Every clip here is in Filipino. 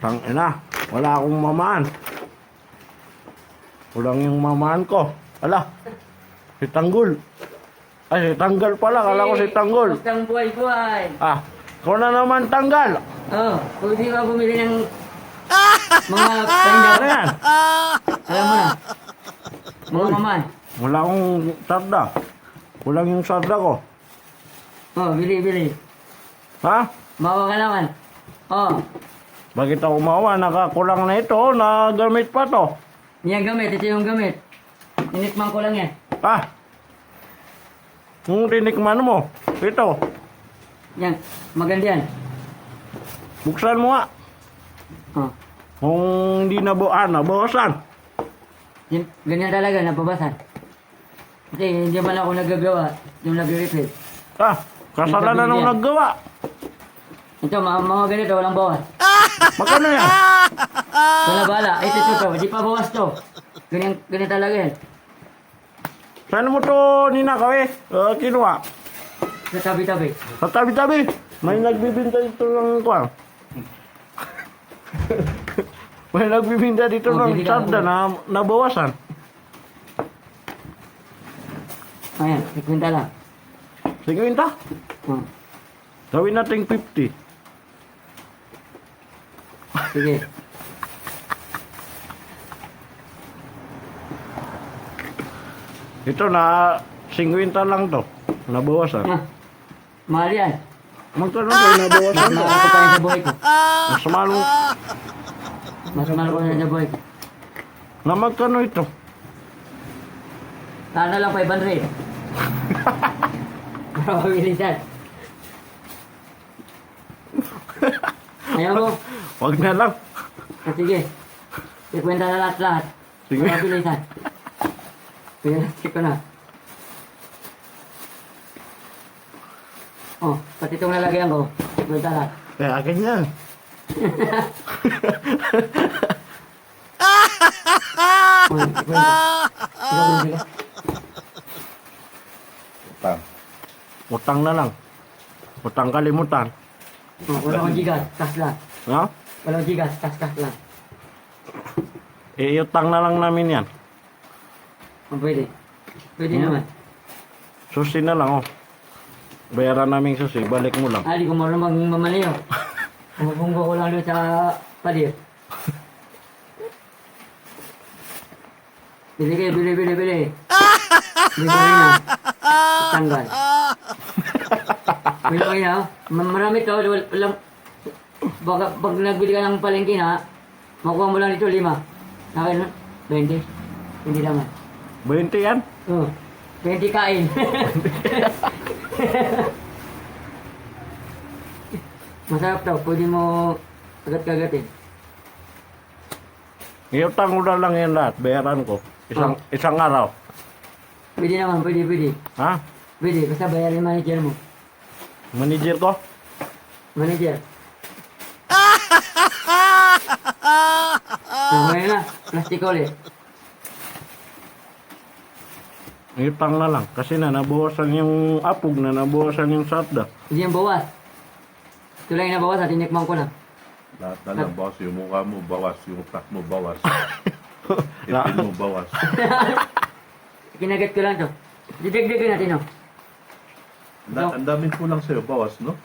Tang ina, wala akong mamaan. Kulang yung mamaan ko. Ala, si Tanggol. Ay, si Tanggal pala. Kala ko si Tanggol. Utang buhay-buhay. Ah, ikaw na naman Tanggal. Oh, pwede ba bumili ng mga paninda? Ano yan? Alam mo na. Mga Uy. maman. Wala akong sarda. Kulang yung sarda ko. Oh, bili, bili. Ha? Bawa ka naman. Oh, Bakit ako mawa? Nakakulang na ito. Nagamit pa to. yan gamit. Ito yung gamit. Inikman ko lang yan. Ah, yung tinikman mo. Ito. Yan, maganda yan. Buksan mo nga. Oh, Kung hindi na bu ah, nabawasan. yan, ganyan talaga, napabasan. Kasi hindi man ako nagagawa yung nag-refill. Ah, kasalanan nung naggawa. Ito, mga, mga ganito, walang bawas. Magkano yan? Wala bala. Ito, ito, ito. Di pa bawas to. Ganyan, ganyan talaga yan. Saan mo to ninakaw eh? Uh, kinuha. Sa tabi-tabi. Sa tabi-tabi. May nagbibinta dito ng kwan. May nagbibinta dito Oh, ng bili ka, sarda na nabawasan. Ayan, ikwenta lang. Sige, winta. Oh, Gawin natin 50. Sige. Ito na 50 lang to. Nabawasan. Ah, mahal yan. Magkano kayo nabawasan Mas to? mahal ko pa yan sa buhay ko. Mas malo. Mas mahal ko yan sa buhay ko. Na magkano ito? Sana lang 500. Para mabilisan. Ayaw mo? Wag na lang. Ah, sige. Ikwenta na lahat-lahat. Sige. Para mabilisan. Pinasik ko na. Oh, pati itong lalagyan ko. Ikwenta lahat. Kaya akin yan. Ikwenta. Ikaw bumili ka? Utang. Utang na lang. Utang kalimutan. Oh, wala akong gigas. Kas lang. Ha? Wala akong gigas. Kas-kas lang. Eh, utang na lang namin yan. Oh, pwede. Pwede Hmm. naman. Susi na lang, oh. Bayaran namin susi. Balik mo lang. Ah, di ko marunong magmamalayo. Pumupunggo ko lang doon sa palir. Bili kayo, bili, bili, bili. Bili ko na. Tanggal. Bili ko na. Ma- Marami to. wal- Walang... Baka, pag nagbili ka ng palengke na, makuha mo lang dito lima. Nakaya na? 20? Hindi naman. 20 yan? Oh, 20 kain. Masarap daw, pwede mo kagat-kagatin. Iutang ko na lang yan lahat. Bayaran ko. Isang, isang araw. Pwede naman, pwede, pwede. Ha? Pwede, basta bayarin manager mo. Manager ko? Manager. Ah, ngayon na, plastic ulit. Na lang. Kasi na nabawasan yung apog na nabawasan yung sarda. Hindi yan bawas. Ito lang yung nabawas at inikman ko na. Lahat na lang, boss. Yung mukha mo, bawas. Yung utak mo, bawas. Na- Ipin mo, bawas. Kinagat ko lang to. Didagdagan natin, no? Ang da- Ang daming kulang sa'yo, bawas, no?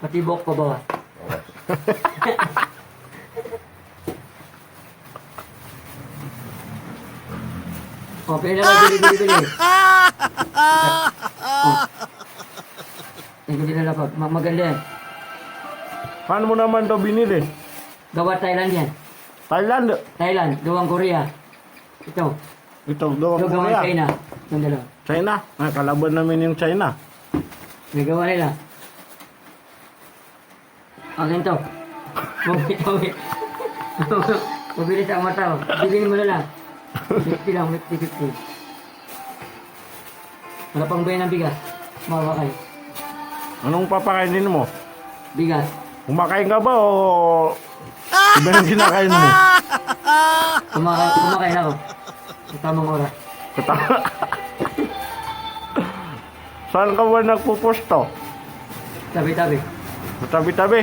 Pati buhok ko bawas. Bawas. Oh, pwede naman, bili, bili, bili. Oh. Din na Ma maganda yan. Paano mo naman to binili? Gawa Thailand yan. Thailand. Thailand, gawang Korea. Ito, Ito, gawang Korea. China. Yung dalawa. China. Ah, kalaban namin yung China. Nagawa nila. Akin to. Mabit, mabit. Mabilis ang mata. oh. Bilhin mo na lang. 50 lang, 50-50. Wala pang bayan ng bigas. Mawa kayo. Anong papakainin mo? Bigas. Kumakain ka ba o iba yung kinakain mo? Kumaka kumakain ako. Sa tamang oras. Kata- Saan ka ba nagpupusto? Tabi-tabi. Tabi-tabi.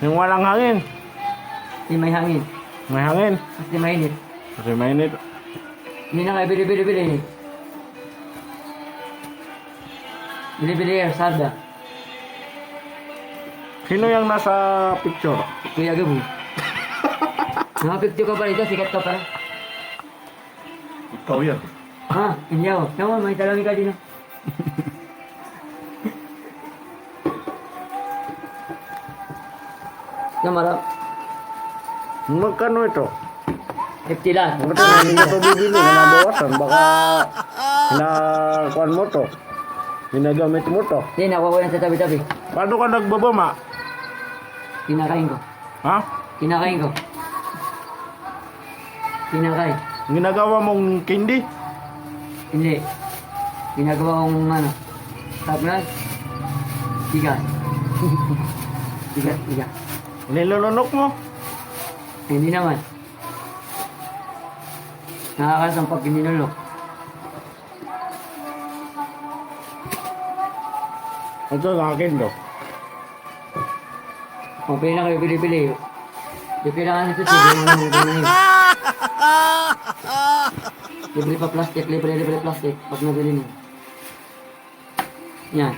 Yung walang hangin. Di may hangin. May hangin. Di mainit. Kasi mainit. Hindi na kayo bili-bili-bili. Bili-bili air, sarda. Sino yung nasa picture? Kuya Gabu. Nakapicture ka pa rito, sikat ka pa. Ikaw yan. Ha? Hindi ako. Tama, may talangin ka din. ah. Kamara, Magkano ito? 50 lang. Bakit hindi mo ito bibili? Nabawasan. Baka hinakuan mo to. Ginagamit mo to. Hindi, nakuha ko yan sa tabi-tabi. Paano ka nagbabama? Kinakain ko. Ha? Kinakain ko. Kinakain. Ginagawa mong candy? Hindi. Ginagawa kong ano. Tablas. Tigas. tigas, tigas. Nilulunok mo? Hindi naman. Nakakasan pag kinilulok. Ito ang akin to. Kung pila kayo pili-pili. Sige mo lang ito na yun. Libre pa plastic, libre libre plastic. Pag nabili niyo. Yan.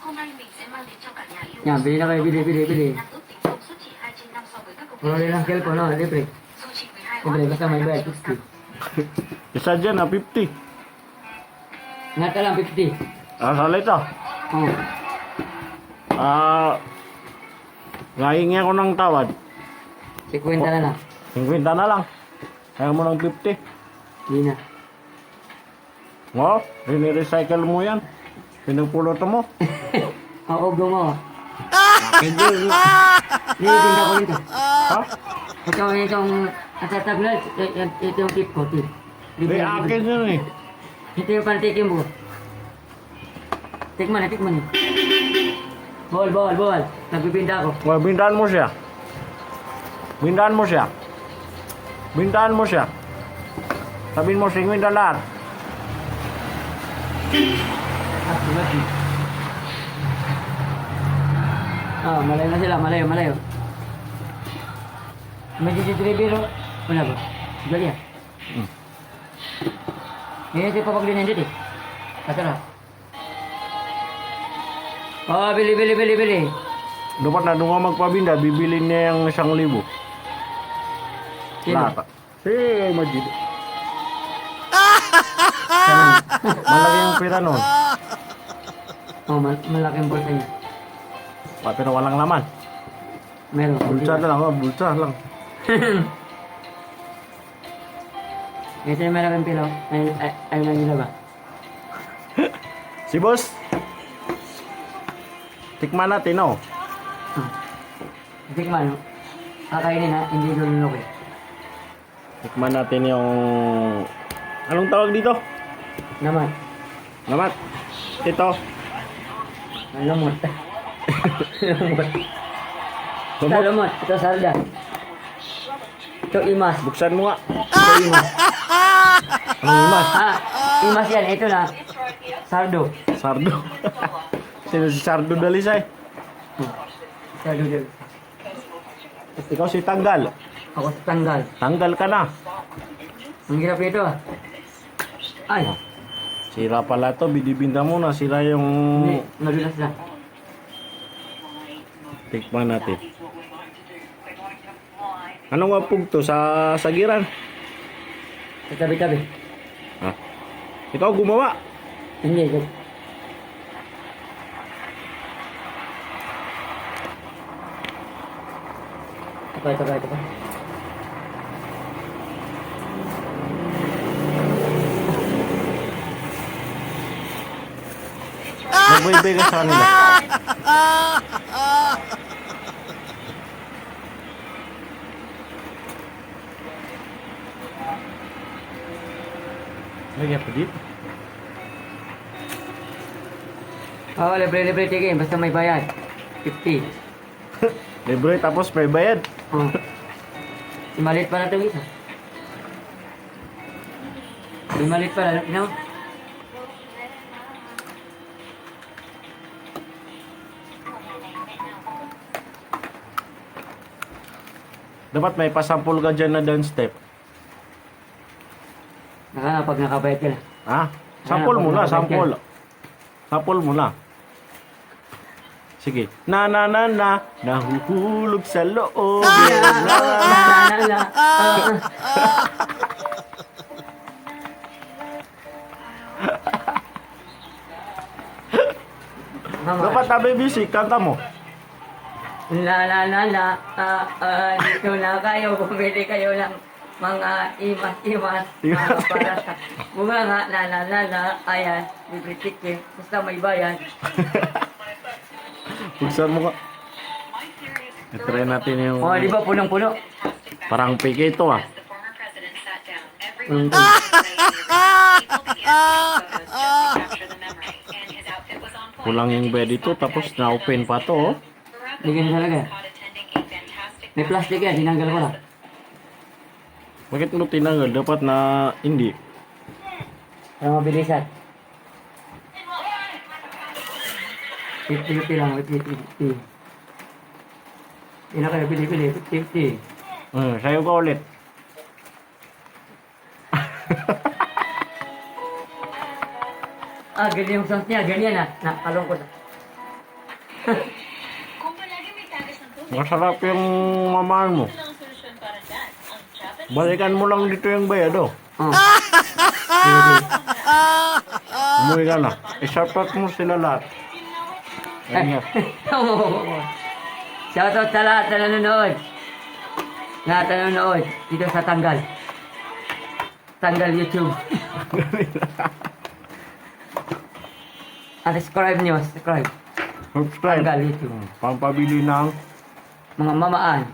Hôm nay mình sẽ mang đến cho cả nhà yêu Yan, bili na kayo, bili, bili, bili. 5 so với các công Wala ty lang cellphone, no? Libre. dù chỉ 12 Libre, basta may bayad, 60. Isa dyan na 50. Nga ka lang, 50. Ah, sala ito. Oh. Ah, ngahingi ako ng tawad. 50 na lang. 50 na lang. Kaya mo ng 50. Hindi na. Mo, rini-recycle mo yan. Pinupulot mo. Ang ugo mo. Akin din. Nilitinda ko nito. Ha? Ito itong natataglan. Ito yung tip ko, tip. Di akin yun eh. Ito yung panatikim mo. Tikman tikman niyo. Bawal, bawal, bawal. Nagbibinda ako. Well, bintahan mo siya. Bintahan mo siya. Bintahan mo siya. Sabihin mo, singwin na lahat. Ah, lumaki. Ah, malayo na sila, malayo, malayo. May CCTV ro. Wala ba? Gali ah. Hmm. Ngayon ito papaglinan dito eh. Kasara. Oh, bili, bili, bili, bili. Dapat na ka magpabinda, bibili niya yung isang libo. Sino? Lahat. Si Majid. Malaki yung pera nun. Oh, mal malaking bulsa niya. Pero walang laman. Meron. Bulsa lang, oh, bulsa lang. Ito yung malaking pilaw. Ay, ay, ay, lang nila ba? Si boss. Tikman natin, oh. Hmm. Tikman, no? Kakainin ha, hindi lulunok eh. Tikman natin yung... Anong tawag dito? Naman, Lamat. Ito. ang Ito Lumot. lumot, ito sarda. Ito imas. Buksan mo nga. Ito imas. Imas? Ah, imas yan, ito na. Sardo. Sardo. Sino si Sardo Dalisay? Sardo din. Ikaw si Tanggal. Ako sa tanggal. Tanggal ka na. Ang hirap nito ah. Ay, Sira pala to, bidibinda mo na. Sira yung... hindi, madulas na. Tikman natin. Anong wapog to? Sa sagiran? Sa tabi-tabi. Ha? Ikaw gumawa. Hindi, ito. Ito ito ito. Magbaybay ka sa kanila. Lagyan po dito. Oo, libre-libre chicken. Basta may bayad. 50. libre tapos may bayad. Oo. Oh. Imalit pa na ito isa. Imalit pa na. Tingnan mo. Dapat may pasampol ka dyan na dance step. Naka, pag nakabayad ka na. Ha? Sampol Ayan, mo na, pag sampol. Sampol mo na. Sige. Na na na na, nahuhulog sa loob. Na, Na, na, na. na, ah, ah. Mama. Dapat baby music, kanta mo. La la la la, ah, ah, dito na kayo, bumili kayo ng mga imas-imas ah, para sa bunga nga, la la la la, ayan, bibitik eh, basta may bayan. Buksan mo ka. I-try natin yung... O, di ba punong-puno? Parang peke ito ah. Kulang yung bed ito, tapos na-open pa to oh. Bigyan Obama talaga. May plastic yan, tinanggal ko lang. Bakit mo tinanggal? Dapat na hindi. Para mabilisan. 50-50 lang, 50-50. Hindi na kayo pili-pili, 50-50. Uh, sayo ka ulit. Ah, ganyan yung sound niya, ganyan ah. Nakalungkot. Tubig, Masarap yung mamahan mo. ito lang ang solusyon para dyan. Ang Japanese Balikan mo lang dito yung bayad oh. Pwede. Umuwi ka na. I-shoutout mo sila lahat. Ganyan. Shoutout sa lahat na nanonood. Lahat na nanonood. Dito sa Tanggal. Tanggal YouTube. At subscribe nyo, subscribe. Subscribe. Tanggal YouTube. Pampabili ng... Mga mamaan.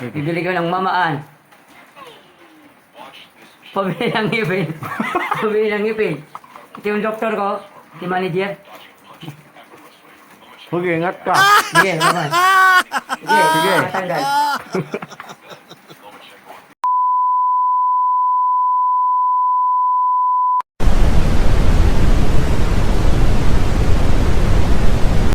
Bibili ko ng mamaan. Pabili ng ngipin. Pabili ng ngipin. Ito yung doktor ko, si manager. Huwag ingat ka. Sige, naman. Sige, Sige. Tanggal.